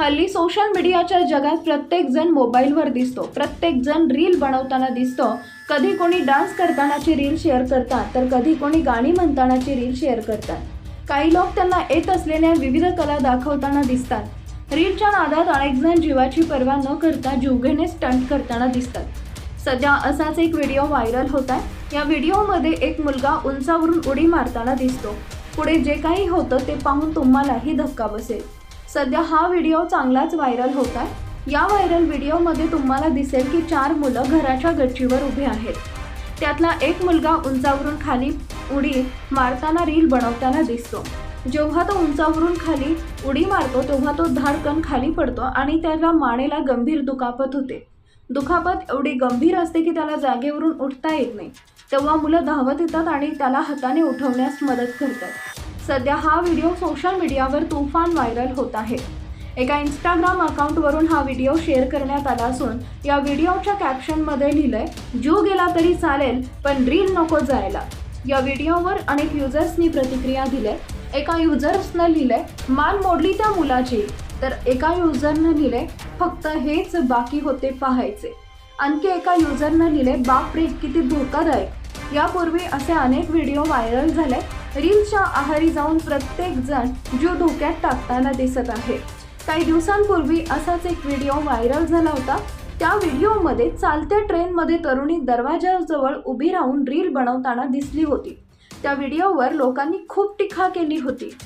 हल्ली सोशल मीडियाच्या जगात प्रत्येक जण मोबाईलवर दिसतो. प्रत्येक जण रील बनवताना दिसतो. कधी कोणी डान्स करतानाची रील शेअर करतात तर कधी कोणी गाणी म्हणतानाची रील शेअर करतात. काही लोक त्यांना येत असलेल्या विविध कला दाखवताना दिसतात. रीलच्या नादात अनेक जण जीवाची पर्वा न करता जीवघेणे स्टंट करताना दिसतात. सध्या असाच एक व्हिडिओ व्हायरल होत आहे. या व्हिडिओमध्ये एक मुलगा उंचावरून उडी मारताना दिसतो. पुढे जे काही होतं ते पाहून तुम्हालाही धक्का बसेल. सध्या हा व्हिडिओ चांगलाच व्हायरल होत आहे. या व्हायरल व्हिडिओमध्ये तुम्हाला दिसेल की चार मुलं घराच्या गच्चीवर उभे आहेत. त्यातला एक मुलगा उंचावरून खाली उडी मारताना रील बनवताना दिसतो. जेव्हा तो उंचावरून खाली उडी मारतो तेव्हा तो धाडकन खाली पडतो आणि त्याला मानेला गंभीर दुखापत होते. दुखापत एवढी गंभीर असते की त्याला जागेवरून उठता येत नाही. तेव्हा मुलं धावत येतात आणि त्याला हाताने उठवण्यास मदत करतात. सध्या हा व्हिडिओ सोशल मीडियावर तुफान व्हायरल होत आहे. एका इंस्टाग्राम अकाउंटवरून हा व्हिडिओ शेअर करण्यात आला असून या व्हिडिओच्या कॅप्शनमध्ये लिहिलंय जीव गेला तरी चालेल पण रील नको जायला. या व्हिडिओवर अनेक युजर्सनी प्रतिक्रिया दिल्या. एका युजर्सनं लिहिलंय मान मोडली त्या मुलाची. तर एका युजरनं लिहिले फक्त हेच बाकी होते पाहायचे. आणखी एका युजरनं लिहिले बापरे किती धोकादायक. यापूर्वी असे अनेक व्हिडिओ व्हायरल झाले. रीलच्या आहारी जाऊन प्रत्येक जण जीव धोक्यात टाकताना दिसत आहे. काही दिवसांपूर्वी असाच एक व्हिडिओ व्हायरल झाला होता. त्या व्हिडिओमध्ये चालत्या ट्रेनमध्ये तरुणी दरवाजाजवळ उभी राहून रील बनवताना दिसली होती. त्या व्हिडिओवर लोकांनी खूप टीका केली होती.